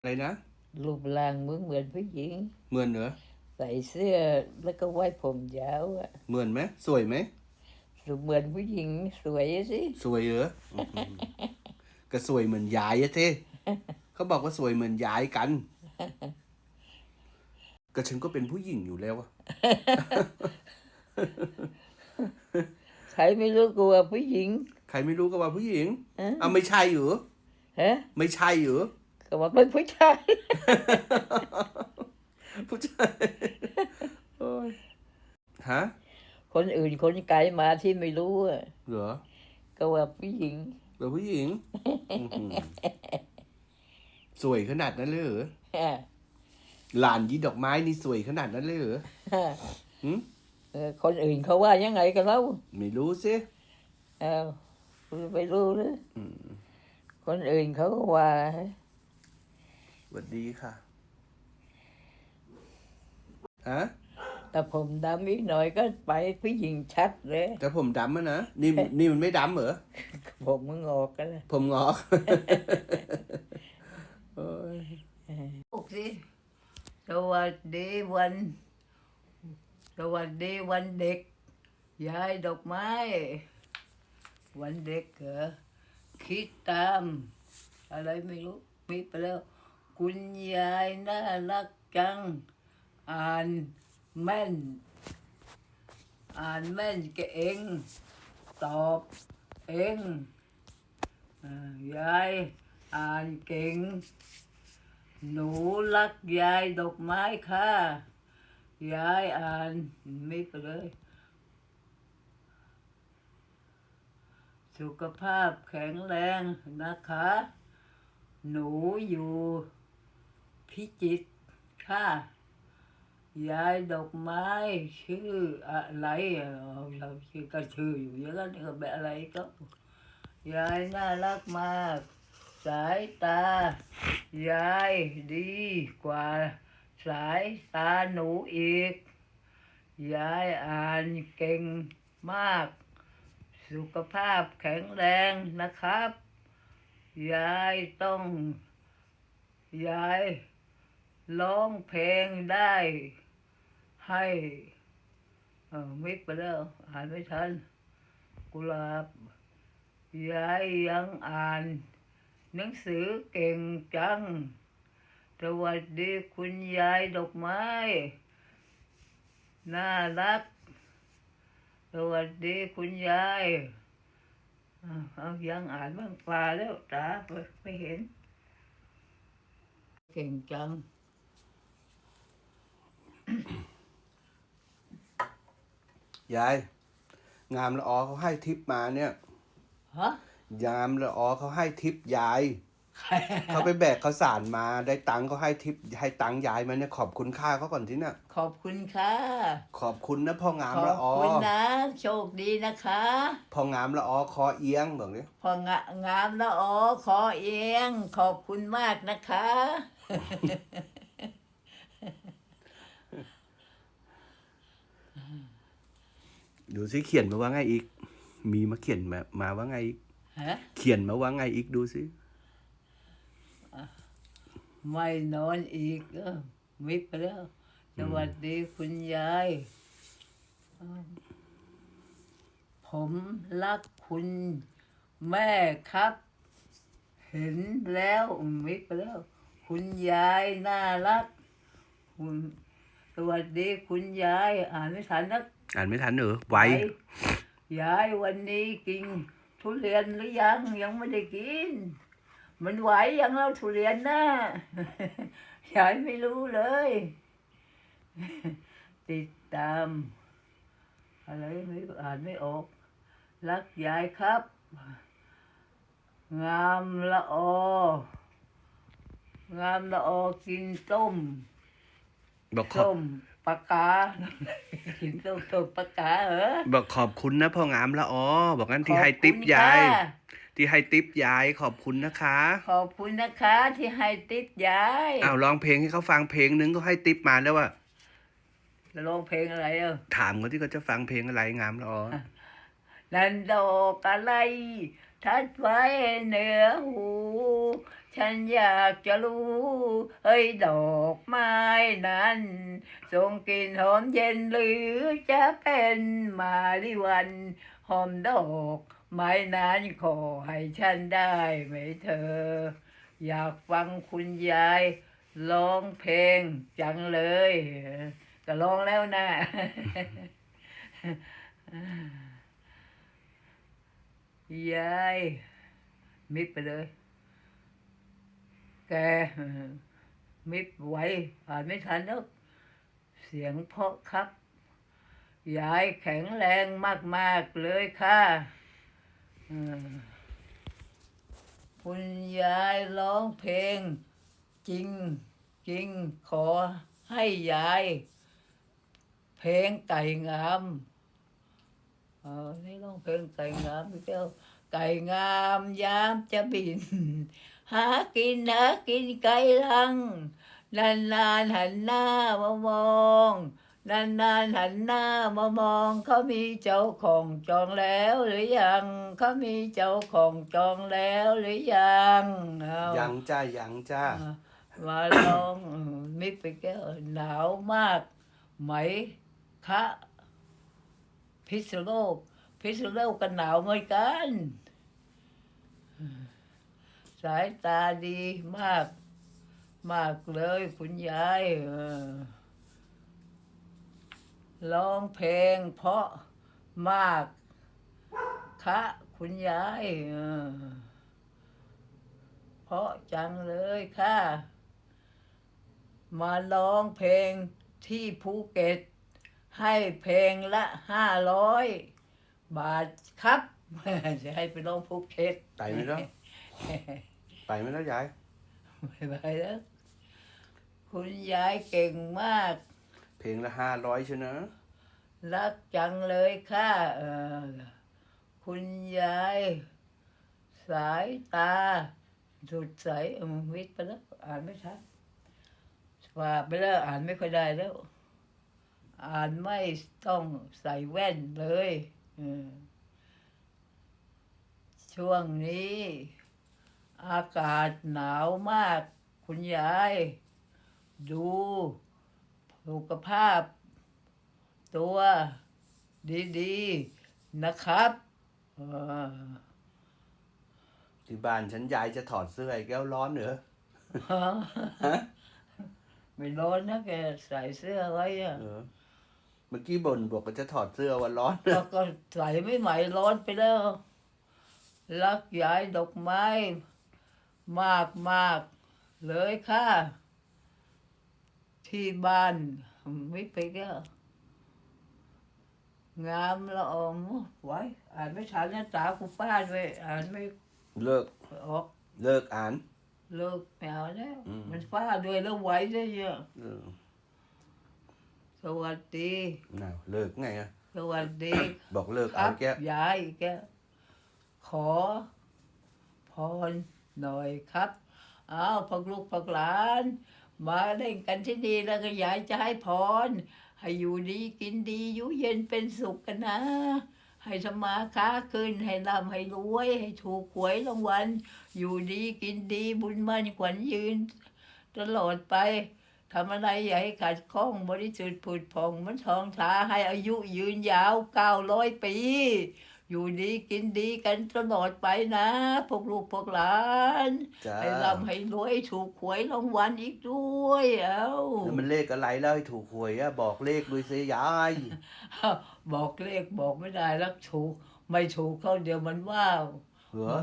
อะไรนะ รูปร่างเหมือนเหมือนผู้หญิง เหมือนเหรอ ใส่เสื้อแล้วก็ไว้ผมยาวอะเหมือนไหมสวยไหม ดูเหมือนผู้หญิงสวยสิ สวยเหรออื้อหือก็สวยเหมือนยายอะเท่ เขาบอกว่าสวยเหมือนยายกัน ก็ฉันก็เป็นผู้หญิงอยู่แล้วอะใครไม่รู้กลัวผู้หญิง ใครไม่รู้ก็ว่าผู้หญิงเอ๊ะอะไม่ใช่เหรอฮะไม่ใช่เหรอ ก็ว่าเป็นผู้ชาย ผู้ชายโอ้ยฮะคนอื่นคนไกลมาที่ไม่รู้อะเหรอก็ว่าผู้หญิงเหรอผู้หญิงอื้อหือสวยขนาดนั้นเลยเหรอฮะหลานยีดอกไม้นี่สวยขนาดนั้นเลยเหรอฮะหืมเออคนอื่นเขาว่ายังไงกันแล้วไม่รู้สิเออไม่รู้เลยคนอื่นเขาก็ว่า สวัสดีค่ะ ฮะ แต่ผมดำอีกหน่อยก็ไปผู้หญิงชัดเลย แต่ผมดำอะนะ นี่นี่มันไม่ดำเหรอ ผมมึงออกกันเลยผมงอกโอ้ยลูกสิสวัสดีวัน สวัสดีวันเด็ก ยายดอกไม้ วันเด็กเหรอคิดตาม อะไรไม่รู้มีไปแล้ว คุณยายน่ารักจัง อ่านแม่น อ่านแม่นกเก่งตอบเองยายอ่านเก่ง หนูรักยายดอกไม้ค่ะ ยายอ่านไม่ไปเลย สุขภาพแข็งแรงนะคะ หนูอยู่ พิจิตรค่ะยายดอกไม้ชื่ออะไรเราชื่อก็ชื่ออยู่เยอะแล้วนี่ก็แบบอะไรก็ยายน่ารักมาก สายตา ยายดีกว่า สายตาหนูอีก ยายอ่านเก่งมาก สุขภาพแข็งแรงนะครับ ยายต้อง ยาย ร้องเพลงได้ ให้เมิดไปแล้วอ่านไม่ทันกุหลาบยายยังอ่าน หนังสือเก่งจัง สวัสดีคุณยายดอกไม้ น่ารัก สวัสดีคุณยายเอายังอ่านบ้างฟ้าแล้วตาไม่เห็น เก่งจัง ยาย งามละออเขาให้ทิปมาเนี่ยฮะยามละออเขาให้ทิปยายใครเขาไปแบกข้าวสารมาได้ตังค์เขาให้ทิปให้ตังค์ยายมาเนี่ยขอบคุณค่าเขาก่อนที่เนี่ยขอบคุณค่ะ ขอบคุณนะพ่องามขอละบออคุณนะ โชคดีนะคะพ่องามละออคอเอียงบอกเนี่ยพองะงามแล้วอ๋อขอเอง ขอบคุณมากนะคะ ดูสิเขียนมาว่าไงอีก มีมาเขียนมามาว่าไงอีกฮะเขียนมาว่าไงอีกดูสิไม่นอนอีกเออมิดไปแล้วสวัสดีคุณยายอ้าวผมรักคุณแม่ครับ เห็นแล้วมิดไปแล้ว คุณยายน่ารักคุณส วัสดีคุณยาย อ่านไม่ทันนะอ่านไม่ทันเหรอไวยายวันนี้กินทุเรียนหรือยังยังไม่ได้กิน มันไหวยังเล่าทุเรียนนะยายไม่รู้เลย ติดตาม อะไรไม่อ่านไม่ออก รักยายครับ งามละอองามละออกินต้ม บอกขอบต้มปลากากินต้มต้มปลากาเหรอบอกขอบคุณนะพ่องามละออบอกงั้นที่ขอบให้ติปคุณยายค่ะที่ให้ติปยายขอบคุณนะคะ ขอบคุณนะคะ ที่ให้ติดยายอ้าวร้องเพลงให้เขาฟังเพลงนึงก็ให้ติปมาแล้วว่าแล้วร้องเพลงอะไรเออถามเขาที่เขาจะฟังเพลงอะไรงามละออนันดอกอะไรทัดไว้เหนือหู ฉันอยากจะรู้ เฮ้ยดอกไม้นั้นส่งกลิ่นหอมเย็นหรือจะเป็นมาริวันหอมดอกไม้นั้นขอให้ฉันได้ไหมเธอ อยากฟังคุณยายร้องเพลงจังเลยก็ร้องแล้วนะยายมิดไปเลย แกมิดไว้อ่านไม่ทันแล้วเสียงเพราะครับ ยายแข็งแรงมาก ๆ เลยค่ะคุณยายร้องเพลง จริงจริงขอให้ยาย เพลงไก่งามเออนี่ร้องเพลงไก่งามพี่เจ้าไก่งามยามจะบิน หากินหากินไก่ลัง นานนานๆหันหน้ามามอง นานนานๆหันหน้ามามองเขามีเจ้าของจองแล้วหรือยังเขามีเจ้าของจองแล้วหรือยังเอายังจ้ายังจ้าอะมาลองอืมมิกไปแก้วหนาวมากไหมคะพิษณุโลกพิษณุโลกก็หนาวเหมือนกัน สายตาดีมาก มากเลยคุณยายร้องเพลงเพราะมากคะคุณยายเพราะจังเลยค่ะ มาร้องเพลงที่ภูเก็ต ให้เพลงละห้าร้อยบาทครับ จะให้ไปร้องภูเก็ตไปไหมแล้ว ไปไหมแล้วยายไม่ไปแล้ว คุณยายเก่งมาก เพลงละห้าร้อยชนะรักจังเลยค่ะเออคุณยาย สายตา สุดใสเออวิทย์ไปแล้ว อ่านไม่ทันว่าไปแล้วอ่านไม่ค่อยได้แล้ว อ่านไม่ต้องใส่แว่นเลยเออช่วงนี้ อากาศหนาวมาก คุณยาย ดูสุขภาพ ตัวดีๆ นะครับเออที่บ้านฉันยายจะถอดเสื้อไอ้แก้วร้อนเหรอฮะไม่ร้อนนะแกใส่เสื้อไว้อะเออเมื่อกี้บ่นบอกว่าจะถอดเสื้อวันร้อนแล้วก็ใส่ไม่ไหวร้อนไปแล้ว รักยายดอกไม้ มากมากๆเลยค่ะ ที่บ้านไม่ไปก็งามละอองไว้อ่านไม่ทันนะตากูป้าด้วยอ่านไม่เลิกออกเลิกอ่านเลิกแมวแล้วอืมมันฟ้าด้วยแล้วไหวได้เยอะเออสวัสดีน่าเลิกไงอะสวัสดีบอกเลิกคอ่ารันบแก้วยายแกขอพร หน่อยครับอ้าวพักลูกพักหลาน มาเล่นกันที่นี่แล้วก็ยายจะให้พร ให้อยู่ดีกินดีอยู่เย็นเป็นสุขกันนะ ให้สมาค้าขึ้น ให้ร่ำให้รวย ให้ถูกหวยรางวัลอยู่ดีกินดีบุญมั่นขวัญยืน ตลอดไปทำอะไรอย่าให้ขัดข้องบริสุทธิ์ผุดผ่องมันทองท้าให้อายุยืนยาวเก้าร้อยปี อยู่ดีกินดีกันตลอดไปนะ พวกลูกพวกหลานจ้าให้ร่ำให้รวยถูกหวยรางวัลอีกด้วย เอ้าแล้วมันเลขอะไรแล้วให้ถูกหวยอะบอกเลขด้วยสิยาย บอกเลขบอกไม่ได้แล้วถูก ไม่ถูกเขาเดี๋ยวมันว่าเหรอ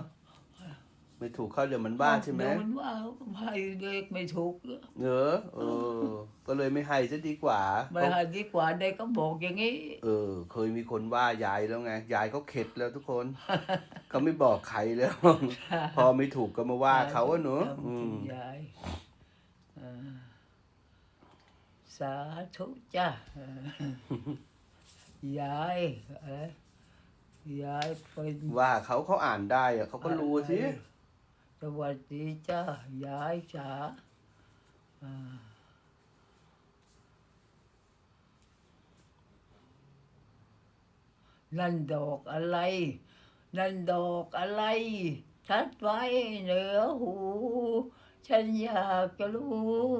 ไม่ถูกเข้าเดี๋ยวมันบ้าใช่ไหมเดี๋ยวมันว่าให้เลขไม่ถูกเออเออ ก็เลยไม่ให้ซะดีกว่าไม่ให้ดีกว่าเด็กก็บอกอย่างนี้ เออ เคยมีคนว่ายายแล้วไง ยายเขาเข็ดแล้วทุกคนเขาไม่บอกใครแล้ว พอไม่ถูกก็มาว่าเขาอะเนอะจำอืคุณมยายเออสาธุจ้าเออยายเอ้ยยายเป็นว่าเขาเขาอ่านได้อะเขาก็รู้สิส วัสดีจ้ายายจ๋านั่นดอกอะไร นั่นดอกอะไรชัดไว้เหนือหู ฉันอยากจะรู้